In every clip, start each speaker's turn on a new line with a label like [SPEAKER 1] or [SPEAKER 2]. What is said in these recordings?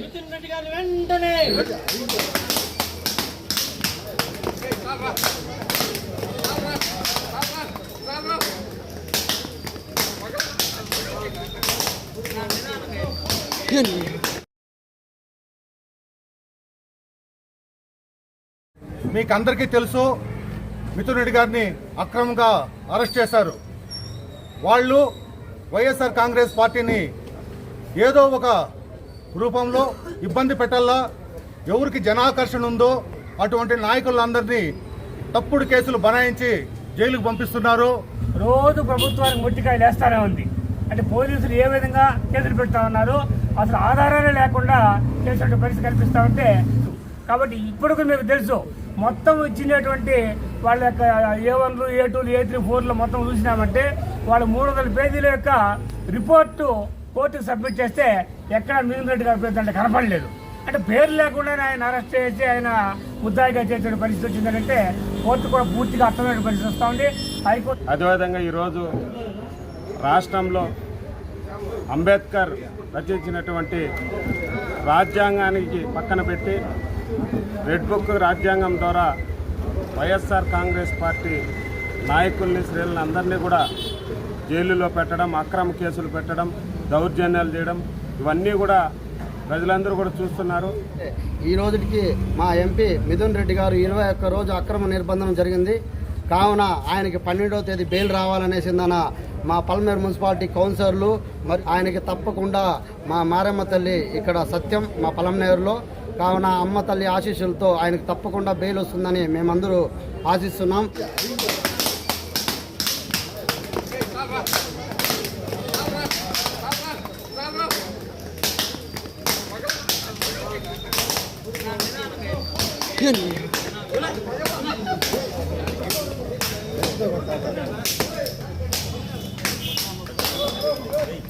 [SPEAKER 1] నితిన్ రెడ్డి గారిని వెంటనే
[SPEAKER 2] మీకు అందరికీ తెలుసు మిథున్ రెడ్డి గారిని అక్రమంగా అరెస్ట్ చేశారు. వాళ్ళు వైఎస్ఆర్ కాంగ్రెస్ పార్టీని ఏదో ఒక రూపంలో ఇబ్బంది పెట్టాలా? ఎవరికి జనాకర్షణ ఉందో అటువంటి నాయకులందరినీ తప్పుడు కేసులు బనాయించి జైలుకు పంపిస్తున్నారు.
[SPEAKER 3] రోజు ప్రభుత్వానికి ముట్టికాయలు వేస్తానే ఉంది. అంటే పోలీసులు ఏ విధంగా కేసులు పెడతా ఉన్నారు అసలు ఆధారాలే లేకుండా చేసే పరిస్థితి కల్పిస్తా ఉంటే కాబట్టి ఇప్పటికి మీకు తెలుసు మొత్తం ఇచ్చినటువంటి వాళ్ళ యొక్క ఏ వన్లు ఏ టూలు ఏ త్రీ ఫోర్లు మొత్తం చూసినామంటే వాళ్ళు మూడు వందల పేజీల యొక్క రిపోర్టు కోర్టుకు సబ్మిట్ చేస్తే ఎక్కడ మిథున్ రెడ్డి గారి పేరు అంటే కనపడలేదు. అంటే పేరు లేకుండా ఆయన అరెస్ట్ చేసి ఆయన ముద్దాయిగా చేసే పరిస్థితి వచ్చిందంటే కోర్టు కూడా పూర్తిగా అర్థమైన పరిస్థితి వస్తూ ఉంది. హైకోర్టు
[SPEAKER 4] అదేవిధంగా ఈరోజు రాష్ట్రంలో అంబేద్కర్ రచించినటువంటి రాజ్యాంగానికి పక్కన పెట్టి రెడ్ బుక్ రాజ్యాంగం ద్వారా వైఎస్ఆర్ కాంగ్రెస్ పార్టీ నాయకుల్ని శ్రేణులను అందరినీ కూడా జైలులో పెట్టడం అక్రమ కేసులు పెట్టడం దౌర్జన్యాలు చేయడం ఇవన్నీ కూడా ప్రజలందరూ కూడా చూస్తున్నారు.
[SPEAKER 5] ఈ రోజుకి మా ఎంపీ మిథున్ రెడ్డి గారు ఇరవై ఒక్క రోజు అక్రమ నిర్బంధం జరిగింది. కావున ఆయనకి పన్నెండవ తేదీ బెయిల్ రావాలనేసిందన మా పల్మేరు మున్సిపాలిటీ కౌన్సిలర్లు మరి ఆయనకి తప్పకుండా మా మారమ్మ తల్లి ఇక్కడ సత్యం మా పలమనేరులో. కావున అమ్మ తల్లి ఆశీస్సులతో ఆయనకు తప్పకుండా బెయిల్ వస్తుందని మేమందరూ ఆశిస్తున్నాం.
[SPEAKER 2] 이건 Thank you.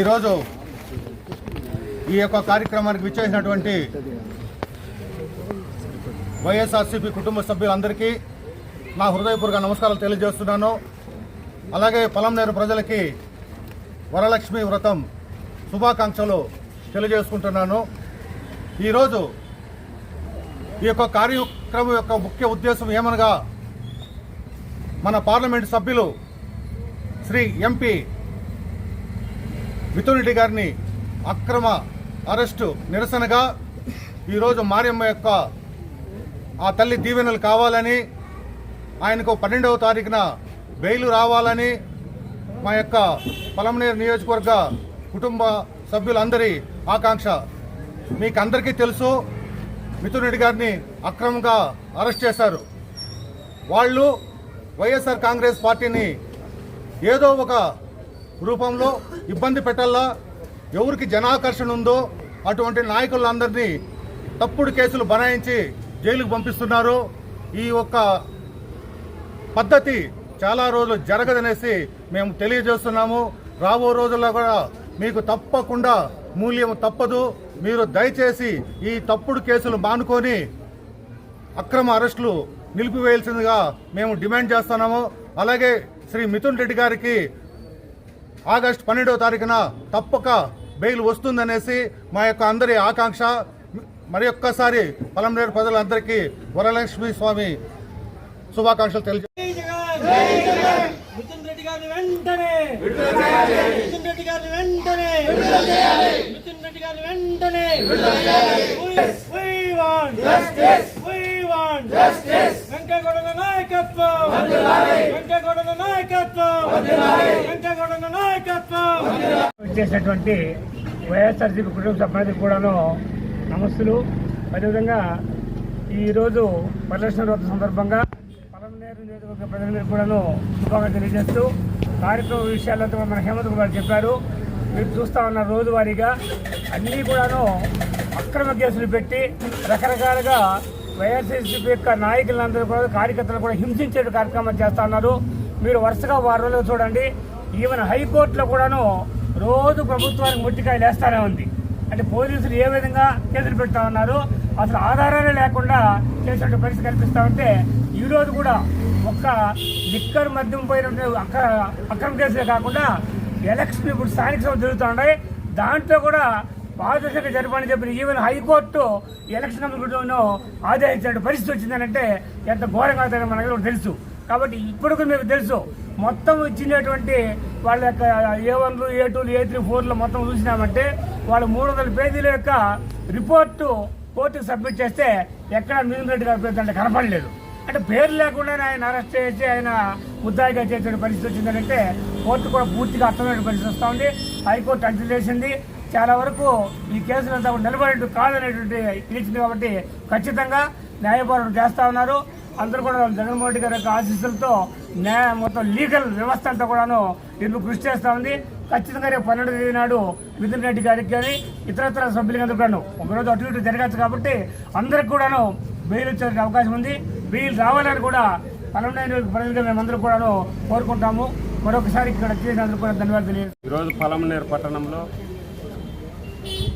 [SPEAKER 2] ఈరోజు ఈ యొక్క కార్యక్రమానికి విచ్చేసినటువంటి వైఎస్ఆర్సీపీ కుటుంబ సభ్యులందరికీ నా హృదయపూర్వక నమస్కారాలు తెలియజేస్తున్నాను. అలాగే పొలంనేరు ప్రజలకి వరలక్ష్మి వ్రతం శుభాకాంక్షలు తెలియజేసుకుంటున్నాను. ఈరోజు ఈ యొక్క కార్యక్రమం యొక్క ముఖ్య ఉద్దేశం ఏమనగా మన పార్లమెంట్ సభ్యులు శ్రీ ఎంపీ మిథున్ రెడ్డి గారిని అక్రమ అరెస్టు నిరసనగా ఈరోజు మారియమ్మ యొక్క ఆ తల్లి దీవెనలు కావాలని ఆయనకు పన్నెండవ తారీఖున బెయిల్ రావాలని మా యొక్క పలమనేరు నియోజకవర్గ కుటుంబ సభ్యులందరి ఆకాంక్ష. మీకు అందరికీ తెలుసు మిథున్ రెడ్డి గారిని అక్రమంగా అరెస్ట్ చేశారు. వాళ్ళు వైఎస్ఆర్ కాంగ్రెస్ పార్టీని ఏదో ఒక రూపంలో ఇబ్బంది పెట్టాలా? ఎవరికి జనాకర్షణ ఉందో అటువంటి నాయకులందరినీ తప్పుడు కేసులు బనాయించి జైలుకు పంపిస్తున్నారు. ఈ ఒక్క పద్ధతి చాలా రోజులు జరగదనేసి మేము తెలియజేస్తున్నాము. రాబో రోజుల్లో కూడా మీకు తప్పకుండా మూల్యం తప్పదు. మీరు దయచేసి ఈ తప్పుడు కేసులు మానుకొని అక్రమ అరెస్టులు నిలిపివేయాల్సిందిగా మేము డిమాండ్ చేస్తున్నాము. అలాగే శ్రీ మిథున్ రెడ్డి గారికి ఆగస్టు పన్నెండవ తారీఖున తప్పక బెయిల్ వస్తుందనేసి మా యొక్క అందరి ఆకాంక్ష. మరి ఒక్కసారి పలంనేరు ప్రజలందరికీ వరలక్ష్మి స్వామి శుభాకాంక్షలు తెలియ
[SPEAKER 1] మిథున్ రెడ్డి గారిని వెంటనే! మిథున్ రెడ్డి గారిని వెంటనే! మిథున్ రెడ్డి గారిని వెంటనే!
[SPEAKER 3] వచ్చేసినటువంటి వైఎస్ఆర్సీపీ కుటుంబ సభ్యులకు కూడాను నమస్తులు అదేవిధంగా ఈరోజు పరిరక్షణ రోజు సందర్భంగా పలమనేరు నియోజకవర్గ ప్రజలందరికీ కూడాను శుభాకాంక్షలు తెలియజేస్తూ కార్యక్రమ విషయాలతో మన హేమంత్ కుమార్ చెప్పారు. మీరు చూస్తా ఉన్న రోజువారీగా అన్నీ కూడాను అక్రమ కేసులు పెట్టి రకరకాలుగా వైఎస్ఆర్సీపీ యొక్క నాయకులందరూ కూడా కార్యకర్తలు కూడా హింసించే కార్యక్రమాలు చేస్తా ఉన్నారు. మీరు వరుసగా వారు రోజులు చూడండి. ఈవెన్ హైకోర్టులో కూడాను రోజు ప్రభుత్వానికి ముట్టికాయలు వేస్తానే ఉంది. అంటే పోలీసులు ఏ విధంగా కేసులు పెడతా ఉన్నారు అసలు ఆధారాలే లేకుండా చేసే పరిస్థితి కల్పిస్తా ఉంటే ఈరోజు కూడా ఒక్క లిక్కర్ మద్యం పోయిన అక్రమ కేసులే కాకుండా ఎలక్షన్ ఇప్పుడు స్థానిక సభ జరుగుతూ ఉన్నాయి. దాంట్లో కూడా పారదర్శక జరపని చెప్పిన ఈవెన్ హైకోర్టు ఎలక్షన్ కమిషన్ ఆదేశించిన పరిస్థితి వచ్చిందనంటే ఎంత ఘోరంగా అవుతుందో మనకు తెలుసు. కాబట్టి ఇప్పుడు మీకు తెలుసు. మొత్తం ఇచ్చినటువంటి వాళ్ళ యొక్క ఏ వన్లు ఏ టూలు ఏ త్రీ ఫోర్లు మొత్తం చూసినామంటే వాళ్ళు మూడు వందల పేజీల యొక్క రిపోర్టు కోర్టుకు సబ్మిట్ చేస్తే ఎక్కడ మిగిలిన రెడ్డి గారి పేరు అంటే కనపడలేదు. అంటే పేరు లేకుండానే ఆయన అరెస్ట్ చేసి ఆయన ముద్దాయిగా చేసే పరిస్థితి వచ్చిందంటే కోర్టు కూడా పూర్తిగా అర్థమైన పరిస్థితి వస్తూ ఉంది. హైకోర్టు అంచనా చేసింది. చాలా వరకు ఈ కేసులంతా కూడా నిలబడేట్టు కాదనేటువంటి తీర్చింది కాబట్టి ఖచ్చితంగా న్యాయపోరాటం చేస్తా ఉన్నారు. అందరూ కూడా జగన్మోహన్ రెడ్డి గారి యొక్క ఆశీస్సులతో న్యాయ మొత్తం లీగల్ వ్యవస్థ అంతా కూడాను ఇందుకు కృషి చేస్తా ఉంది. ఖచ్చితంగా రేపు పన్నెండు తేదీ నాడు మిథున్ రెడ్డి గారికి కానీ ఇతరత్ర సభ్యులకి అందరూ కూడాను ఒకరోజు అటు ఇటు జరగచ్చు కాబట్టి అందరికి కూడాను బెయిల్ వచ్చే అవకాశం ఉంది. బెయిల్ రావాలని కూడా పన్నెండు ప్రజలుగా మేమందరూ కూడాను కోరుకుంటాము. మరొకసారి ఇక్కడ చేసినందుకు కూడా ధన్యవాదాలు
[SPEAKER 4] ఈరోజు పలమనేరు పట్టణంలో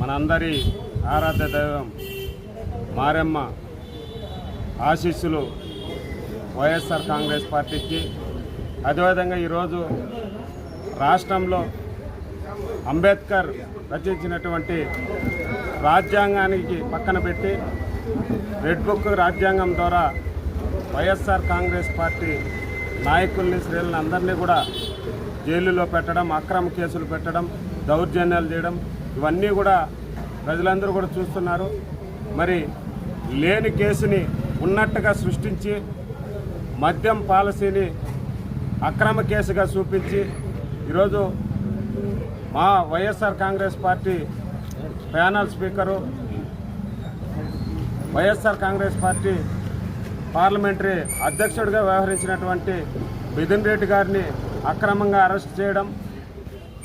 [SPEAKER 4] మనందరి ఆరాధ్య దైవం మారెమ్మ ఆశీస్సులు వైఎస్ఆర్ కాంగ్రెస్ పార్టీకి. అదేవిధంగా ఈరోజు రాష్ట్రంలో అంబేద్కర్ రచించినటువంటి రాజ్యాంగానికి పక్కన పెట్టి రెడ్ బుక్ రాజ్యాంగం ద్వారా వైఎస్ఆర్ కాంగ్రెస్ పార్టీ నాయకుల్ని శ్రేణులను అందరినీ కూడా జైలులో పెట్టడం అక్రమ కేసులు పెట్టడం దౌర్జన్యాలు చేయడం ఇవన్నీ కూడా ప్రజలందరూ కూడా చూస్తున్నారు. మరి లేని కేసుని ఉన్నట్టుగా సృష్టించి మద్యం పాలసీని అక్రమ కేసుగా చూపించి ఈరోజు మా Y S R Congress party panel speaker Y S R Congress party parliamentary అధ్యక్షుడిగా వ్యవహరించినటువంటి మిథున్ రెడ్డి గారిని అక్రమంగా అరెస్ట్ చేయడం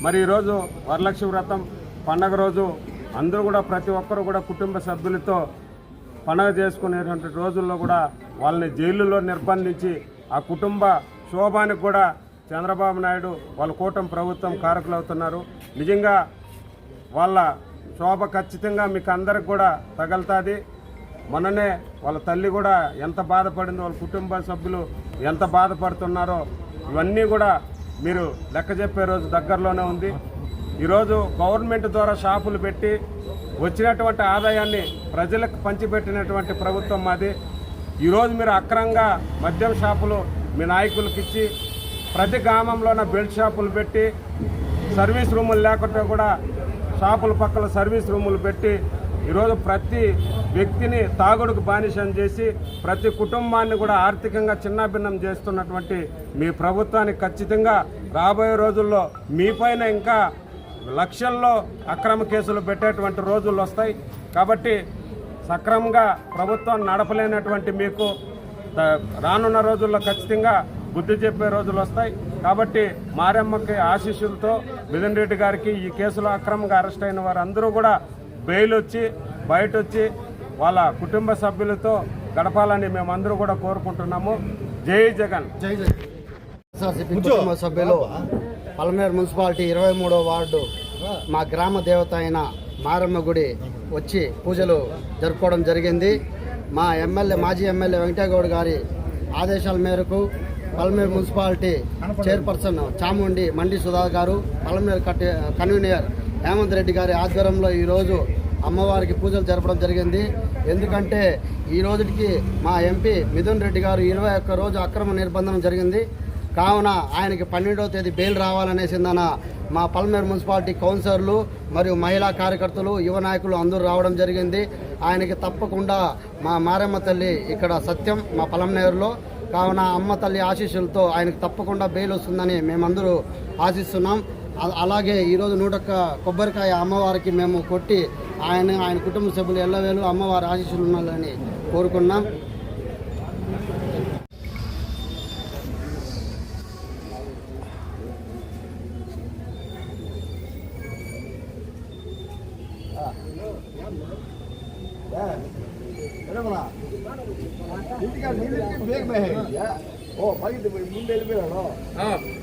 [SPEAKER 4] మరి ఈరోజు వరలక్ష్మి వ్రతం పండగ రోజు అందరూ కూడా ప్రతి ఒక్కరు కూడా కుటుంబ సభ్యులతో పండగ చేసుకునేటువంటి రోజుల్లో కూడా వాళ్ళని జైలులో నిర్బంధించి ఆ కుటుంబ శోభానికి కూడా చంద్రబాబు నాయుడు వాళ్ళ కూటమి ప్రభుత్వం కారకులవుతున్నారు. నిజంగా వాళ్ళ శోభ ఖచ్చితంగా మీకు అందరికి కూడా తగలుతుంది. మొన్ననే వాళ్ళ తల్లి కూడా ఎంత బాధపడిందో వాళ్ళ కుటుంబ సభ్యులు ఎంత బాధపడుతున్నారో ఇవన్నీ కూడా మీరు లెక్క చెప్పే రోజు దగ్గరలోనే ఉంది. ఈరోజు గవర్నమెంట్ ద్వారా షాపులు పెట్టి వచ్చినటువంటి ఆదాయాన్ని ప్రజలకు పంచిపెట్టినటువంటి ప్రభుత్వం మాది. ఈరోజు మీరు అక్రంగా మద్యం షాపులు మీ నాయకులకు ఇచ్చి ప్రతి గ్రామంలోన బెల్ట్ షాపులు పెట్టి సర్వీస్ రూములు లేకుండా కూడా షాపుల పక్కన సర్వీస్ రూములు పెట్టి ఈరోజు ప్రతి వ్యక్తిని తాగుడుకు బానిసం చేసి ప్రతి కుటుంబాన్ని కూడా ఆర్థికంగా చిన్నాభిన్నం చేస్తున్నటువంటి మీ ప్రభుత్వానికి ఖచ్చితంగా రాబోయే రోజుల్లో మీపైన ఇంకా లక్షల్లో అక్రమ కేసులు పెట్టేటువంటి రోజులు వస్తాయి. కాబట్టి సక్రమంగా ప్రభుత్వం నడపలేనటువంటి మీకు రానున్న రోజుల్లో ఖచ్చితంగా బుద్ధి చెప్పే రోజులు వస్తాయి. కాబట్టి మారెమ్మకి ఆశీస్సులతో మిథున్ రెడ్డి గారికి ఈ కేసులో అక్రమంగా అరెస్ట్ అయిన వారందరూ కూడా బెయిల్ వచ్చి బయట వచ్చి వాళ్ళ కుటుంబ సభ్యులతో గడపాలని మేమందరూ కూడా కోరుకుంటున్నాము. జై జగన్.
[SPEAKER 5] జై జగన్. సభ్యులు పలమేరు మున్సిపాలిటీ ఇరవై మూడో వార్డు మా గ్రామ దేవత అయిన మారమ్మ గుడి వచ్చి పూజలు జరుపుకోవడం జరిగింది. మా ఎమ్మెల్యే మాజీ ఎమ్మెల్యే వెంకటగౌడ్ గారి ఆదేశాల మేరకు పల్మేర్ మున్సిపాలిటీ చైర్పర్సన్ చాముండి మండి సుధా గారు పలమేరు కట్టి కన్వీనర్ హేమంత్ రెడ్డి గారి ఆధ్వర్యంలో ఈరోజు అమ్మవారికి పూజలు జరపడం జరిగింది. ఎందుకంటే ఈ రోజుకి మా ఎంపీ మిథున్ రెడ్డి గారు ఇరవై ఒక్క రోజు అక్రమ నిర్బంధం జరిగింది. కావున ఆయనకి పన్నెండవ తేదీ బెయిల్ రావాలనేసిందన మా పల్మేరు మున్సిపాలిటీ కౌన్సిలర్లు మరియు మహిళా కార్యకర్తలు యువ నాయకులు అందరూ రావడం జరిగింది. ఆయనకి తప్పకుండా మా మారమ్మ తల్లి ఇక్కడ సత్యం మా పలమనేరులో. కావున అమ్మ తల్లి ఆశీస్సులతో ఆయనకు తప్పకుండా బెయిల్ వస్తుందని మేమందరూ ఆశిస్తున్నాం. అలాగే ఈరోజు నూటొక్క కొబ్బరికాయ అమ్మవారికి మేము కొట్టి ఆయన ఆయన కుటుంబ సభ్యులు ఎల్లవేలు అమ్మవారి ఆశీస్సులు ఉండాలని కోరుకున్నాం.
[SPEAKER 6] ఇంటికి ముందు వెళ్ళిపోయాడు ముందు వెళ్ళిపోయాడు